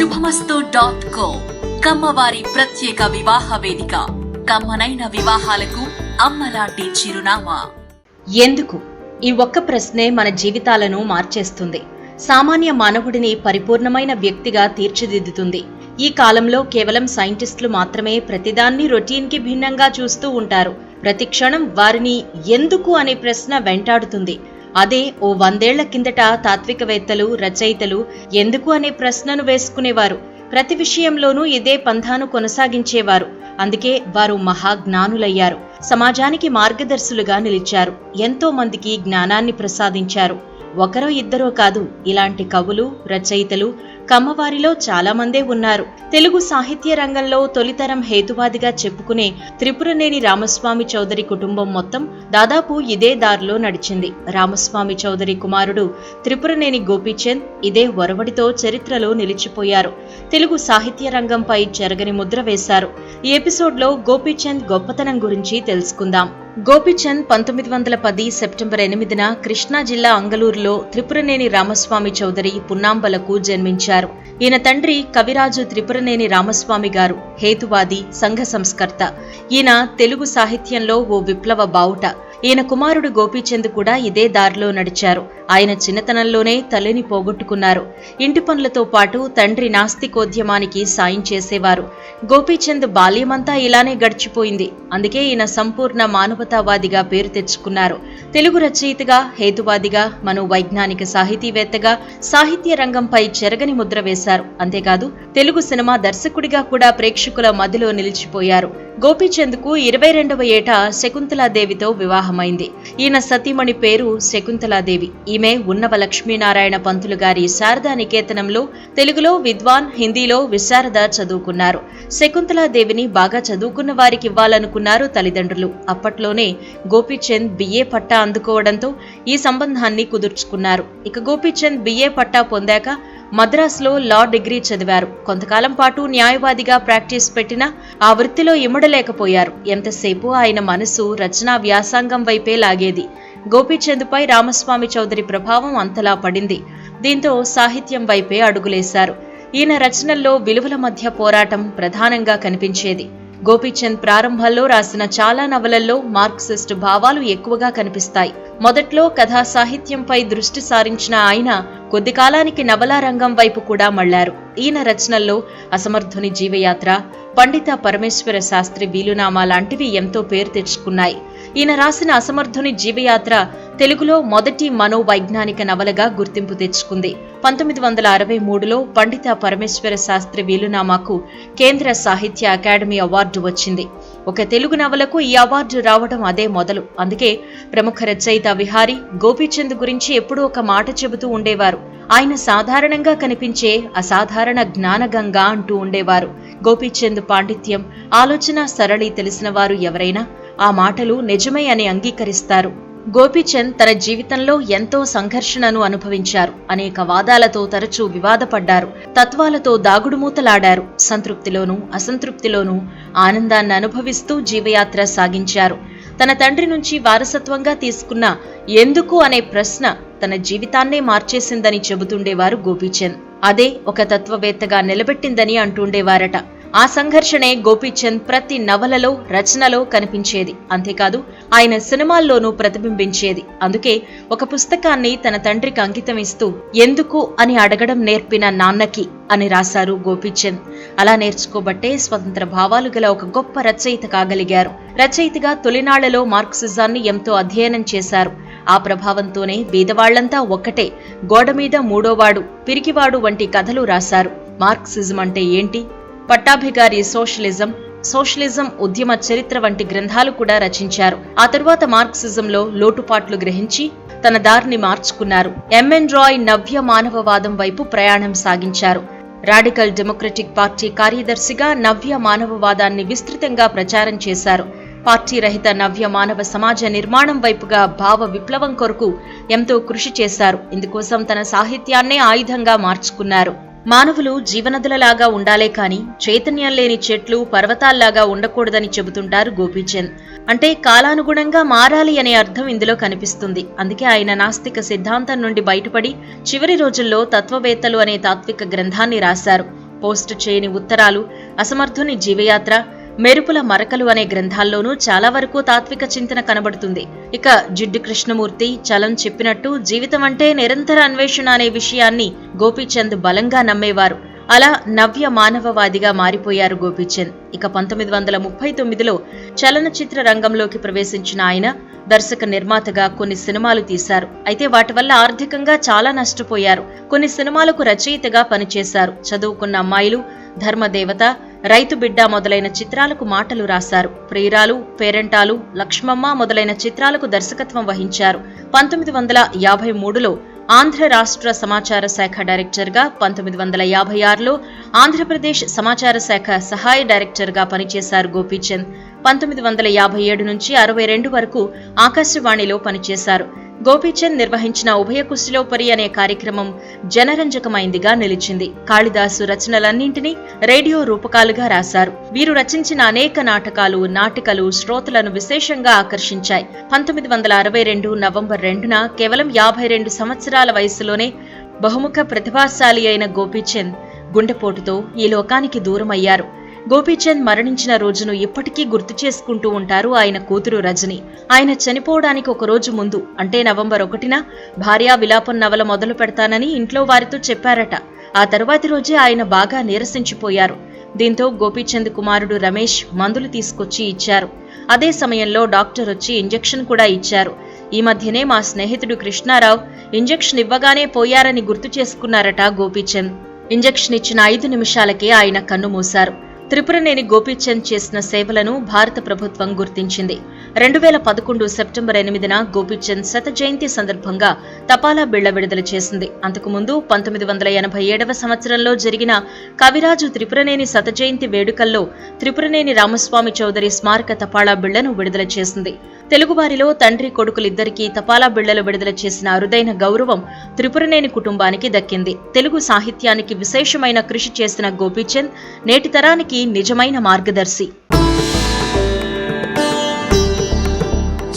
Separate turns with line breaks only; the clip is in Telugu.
శుభమస్తు డాట్ కో కమ్మవారి ప్రత్యేక వివాహ వేదిక. కమ్మనైన వివాహాలకు అమ్మలాంటి చిరునామా.
ఎందుకు? ఈ ఒక్క ప్రశ్నే మన జీవితాలను మార్చేస్తుంది. సామాన్య మానవుడిని పరిపూర్ణమైన వ్యక్తిగా తీర్చిదిద్దుతుంది. ఈ కాలంలో కేవలం సైంటిస్టులు మాత్రమే ప్రతిదాన్ని రొటీన్కి భిన్నంగా చూస్తూ ఉంటారు. ప్రతి క్షణం వారిని ఎందుకు అనే ప్రశ్న వెంటాడుతుంది. అదే ఓ వందేళ్ళ కిందట తాత్వికవేత్తలు రచయితలు ఎందుకు అనే ప్రశ్నను వేసుకునేవారు. ప్రతి విషయంలోనూ ఇదే పంథాను కొనసాగించేవారు. అందుకే వారు మహాజ్ఞానులయ్యారు. సమాజానికి మార్గదర్శులుగా నిలిచారు. ఎంతో మందికి జ్ఞానాన్ని ప్రసాదించారు. ఒకరో ఇద్దరో కాదు ఇలాంటి కవులు రచయితలు కమ్మవారిలో చాలా మందే ఉన్నారు. తెలుగు సాహిత్య రంగంలో తొలితరం హేతువాదిగా చెప్పుకునే త్రిపురనేని రామస్వామి చౌదరి కుటుంబం మొత్తం దాదాపు ఇదే దారిలో నడిచింది. రామస్వామి చౌదరి కుమారుడు త్రిపురనేని గోపీచంద్ ఇదే ఒరవడితో చరిత్రలో నిలిచిపోయారు. తెలుగు సాహిత్య రంగంపై చెరగని ముద్ర వేశారు. ఈ ఎపిసోడ్లో గోపీచంద్ గొప్పతనం గురించి తెలుసుకుందాం. గోపిచంద్ పంతొమ్మిది వందల పది సెప్టెంబర్ ఎనిమిదిన కృష్ణా జిల్లా అంగలూరులో త్రిపురనేని రామస్వామి చౌదరి పున్నాంబలకు జన్మించారు. ఈయన తండ్రి కవిరాజు త్రిపురనేని రామస్వామి గారు హేతువాది సంఘ సంస్కర్త. ఈయన తెలుగు సాహిత్యంలో ఓ విప్లవ బావుట. ఈయన కుమారుడు గోపీచంద్ కూడా ఇదే దారిలో నడిచారు. ఆయన చిన్నతనంలోనే తల్లిని పోగొట్టుకున్నారు. ఇంటి పనులతో పాటు తండ్రి నాస్తికోద్యమానికి సాయం చేసేవారు. గోపీచంద్ బాల్యమంతా ఇలానే గడిచిపోయింది. అందుకే ఈయన సంపూర్ణ మానవతావాదిగా పేరు తెచ్చుకున్నారు. తెలుగు రచయితగా హేతువాదిగా మనోవైజ్ఞానిక సాహితీవేత్తగా సాహిత్య రంగంపై చెరగని ముద్ర వేశారు. అంతేకాదు తెలుగు సినిమా దర్శకుడిగా కూడా ప్రేక్షకుల మదిలో నిలిచిపోయారు. గోపీచంద్కు ఇరవై రెండవ ఏట శకుంతలాదేవితో వివాహమైంది. ఈయన సతీమణి పేరు శకుంతలాదేవి. ఈమె ఉన్నవ లక్ష్మీనారాయణ పంతులు గారి శారదా నికేతనంలో తెలుగులో విద్వాన్ హిందీలో విశారద చదువుకున్నారు. శకుంతలాదేవిని బాగా చదువుకున్న వారికి ఇవ్వాలనుకున్నారు తల్లిదండ్రులు. అప్పట్లోనే గోపీచంద్ బిఏ పట్టా అందుకోవడంతో ఈ సంబంధాన్ని కుదుర్చుకున్నారు. ఇక గోపీచంద్ బిఏ పట్టా పొందాక మద్రాసులో లా డిగ్రీ చదివారు. కొంతకాలం పాటు న్యాయవాదిగా ప్రాక్టీస్ పెట్టినా ఆ వృత్తిలో ఇమ్మడలేకపోయారు ఎంతసేపు ఆయన మనసు రచనా వ్యాసంగం వైపే లాగేది. గోపీచంద్పై రామస్వామి చౌదరి ప్రభావం అంతలా పడింది. దీంతో సాహిత్యం వైపే అడుగులేశారు. ఈయన రచనల్లో విలువల మధ్య పోరాటం ప్రధానంగా కనిపించేది. గోపీచంద్ ప్రారంభంలో రాసిన చాలా నవలల్లో మార్క్సిస్ట్ భావాలు ఎక్కువగా కనిపిస్తాయి. మొదట్లో కథా సాహిత్యంపై దృష్టి సారించిన ఆయన కొద్ది కాలానికి నవలా రంగం వైపు కూడా మళ్ళారు. ఈయన రచనల్లో అసమర్థుని జీవయాత్ర పండిత పరమేశ్వర శాస్త్రి వీలునామా లాంటివి ఎంతో పేరు తెచ్చుకున్నాయి. ఈయన రాసిన అసమర్థుని జీవయాత్ర తెలుగులో మొదటి మనోవైజ్ఞానిక నవలగా గుర్తింపు తెచ్చుకుంది. పంతొమ్మిది వందల అరవై మూడులో పండిత పరమేశ్వర శాస్త్రి వీలునామాకు కేంద్ర సాహిత్య అకాడమీ అవార్డు వచ్చింది. ఒక తెలుగు నవలకు ఈ అవార్డు రావడం అదే మొదలు. అందుకే ప్రముఖ రచయిత విహారి గోపీచంద్ గురించి ఎప్పుడూ ఒక మాట చెబుతూ ఉండేవారు. ఆయన సాధారణంగా కనిపించే అసాధారణ జ్ఞానగంగ అంటూ ఉండేవారు. గోపీచంద్ పాండిత్యం ఆలోచన సరళి తెలిసిన వారు ఎవరైనా ఆ మాటలు నిజమే అని అంగీకరిస్తారు. గోపీచంద్ తన జీవితంలో ఎంతో సంఘర్షణను అనుభవించారు. అనేక వాదాలతో తరచూ వివాదపడ్డారు. తత్వాలతో దాగుడుమూతలాడారు. సంతృప్తిలోనూ అసంతృప్తిలోనూ ఆనందాన్ని అనుభవిస్తూ జీవయాత్ర సాగించారు. తన తండ్రి నుంచి వారసత్వంగా తీసుకున్న ఎందుకు అనే ప్రశ్న తన జీవితాన్నే మార్చేసిందని చెబుతుండేవారు గోపీచంద్. అదే ఒక తత్వవేత్తగా నిలబెట్టిందని అంటుండేవారట. ఆ సంఘర్షణే గోపీచంద్ ప్రతి నవలలో రచనలో కనిపించేది. అంతేకాదు ఆయన సినిమాల్లోనూ ప్రతిబింబించేది. అందుకే ఒక పుస్తకాన్ని తన తండ్రికి అంకితం ఇస్తూ ఎందుకు? అని అడగడం నేర్పిన నాన్నకి అని రాశారు గోపీచంద్. అలా నేర్చుకోబట్టే స్వతంత్ర భావాలు గల ఒక గొప్ప రచయిత కాగలిగారు. రచయితగా తొలినాళ్ళలో మార్క్సిజాన్ని ఎంతో అధ్యయనం చేశారు. ఆ ప్రభావంతోనే బీదవాళ్ళంతా ఒక్కటే గోడ మీద మూడోవాడు పిరికివాడు వంటి కథలు రాశారు. మార్క్సిజం అంటే ఏంటి? పట్టాభిగారి సోషలిజం సోషలిజం ఉద్యమ చరిత్ర వంటి గ్రంథాలు కూడా రచించారు. ఆ తరువాత మార్క్సిజంలో లోటుపాట్లు గ్రహించి తన దారిని మార్చుకున్నారు. ఎంఎన్ రాయ్ నవ్య మానవవాదం వైపు ప్రయాణం సాగించారు. రాడికల్ డెమోక్రటిక్ పార్టీ కార్యదర్శిగా నవ్య మానవవాదాన్ని విస్తృతంగా ప్రచారం చేశారు. పార్టీ రహిత నవ్య మానవ సమాజ నిర్మాణం వైపుగా భావ విప్లవం కొరకు ఎంతో కృషి చేశారు. ఇందుకోసం తన సాహిత్యాన్నే ఆయుధంగా మార్చుకున్నారు. మానవులు జీవనదులలాగా ఉండాలే కాని చైతన్యం లేని చెట్లు పర్వతాల్లాగా ఉండకూడదని చెబుతుంటారు గోపీచంద్. అంటే కాలానుగుణంగా మారాలి అనే అర్థం ఇందులో కనిపిస్తుంది. అందుకే ఆయన నాస్తిక సిద్ధాంతం నుండి బయటపడి చివరి రోజుల్లో తత్వవేత్తలు అనే తాత్విక గ్రంథాన్ని రాశారు. పోస్ట్ చేయని ఉత్తరాలు అసమర్థుని జీవయాత్ర మెరుపుల మరకలు అనే గ్రంథాల్లోనూ చాలా వరకు తాత్విక చింతన కనబడుతుంది. ఇక జిడ్డు కృష్ణమూర్తి చలం చెప్పినట్టు జీవితం అంటే నిరంతర అన్వేషణ అనే విషయాన్ని గోపీచంద్ బలంగా నమ్మేవారు. అలా నవ్య మానవవాదిగా మారిపోయారు గోపీచంద్. ఇక పంతొమ్మిది వందల ముప్పై తొమ్మిదిలో చలనచిత్ర రంగంలోకి ప్రవేశించిన ఆయన దర్శక నిర్మాతగా కొన్ని సినిమాలు తీశారు. అయితే వాటి వల్ల ఆర్థికంగా చాలా నష్టపోయారు. కొన్ని సినిమాలకు రచయితగా పనిచేశారు. చదువుకున్న అమ్మాయిలు ధర్మదేవత రైతు బిడ్డ మొదలైన చిత్రాలకు మాటలు రాశారు. ప్రియురాలు పేరెంటాలు లక్ష్మమ్మ మొదలైన చిత్రాలకు దర్శకత్వం వహించారు. పంతొమ్మిది వందల యాభై మూడులో ఆంధ్ర రాష్ట్ర సమాచార శాఖ డైరెక్టర్గా పంతొమ్మిది వందల యాభై ఆరులో ఆంధ్రప్రదేశ్ సమాచార శాఖ సహాయ డైరెక్టర్గా పనిచేశారు గోపీచంద్. పంతొమ్మిది వందల యాభై ఏడు నుంచి అరవై రెండు వరకు ఆకాశవాణిలో పనిచేశారు. గోపీచంద్ నిర్వహించిన ఉభయ కుశలోపరి అనే కార్యక్రమం జనరంజకమైందిగా నిలిచింది. కాళిదాసు రచనలన్నింటినీ రేడియో రూపకాలుగా రాశారు. వీరు రచించిన అనేక నాటకాలు నాటికలు శ్రోతలను విశేషంగా ఆకర్షించాయి. పంతొమ్మిది వందల అరవై రెండు నవంబర్ రెండున కేవలం యాభై రెండు సంవత్సరాల వయసులోనే బహుముఖ ప్రతిభాశాలి అయిన గోపీచంద్ గుండెపోటుతో ఈ లోకానికి దూరమయ్యారు. గోపీచంద్ మరణించిన రోజును ఇప్పటికీ గుర్తు చేసుకుంటూ ఉంటారు ఆయన కూతురు రజని. ఆయన చనిపోవడానికి ఒక రోజు ముందు అంటే నవంబర్ ఒకటిన భార్యా విలాపం నవల మొదలు పెడతానని ఇంట్లో వారితో చెప్పారట. ఆ తరువాతి రోజే ఆయన బాగా నీరసించిపోయారు. దీంతో గోపీచంద్ కుమారుడు రమేష్ మందులు తీసుకొచ్చి ఇచ్చారు. అదే సమయంలో డాక్టర్ వచ్చి ఇంజెక్షన్ కూడా ఇచ్చారు. ఈ మధ్యనే మా స్నేహితుడు కృష్ణారావు ఇంజెక్షన్ ఇవ్వగానే పోయారని గుర్తు చేసుకున్నారట గోపీచంద్. ఇంజెక్షన్ ఇచ్చిన ఐదు నిమిషాలకే ఆయన కన్ను మూశారు. త్రిపురనేని గోపీచంద్ చేసిన సేవలను భారత ప్రభుత్వం గుర్తించింది. రెండు వేల పదకొండు సెప్టెంబర్ ఎనిమిదిన గోపీచంద్ శత జయంతి సందర్భంగా తపాలా బిళ్ళ విడుదల చేసింది. అంతకుముందు పంతొమ్మిది వందల ఎనభై ఏడవ సంవత్సరంలో జరిగిన కవిరాజు త్రిపురనేని శత జయంతి వేడుకల్లో త్రిపురనేని రామస్వామి చౌదరి స్మారక తపాలా బిళ్ళను విడుదల చేసింది. తెలుగువారిలో తండ్రి కొడుకులిద్దరికీ తపాలా బిళ్ళలు విడుదల చేసిన అరుదైన గౌరవం త్రిపురనేని కుటుంబానికి దక్కింది. తెలుగు సాహిత్యానికి విశేషమైన కృషి చేసిన గోపీచంద్ నేటి తరానికి నిజమైన మార్గదర్శి.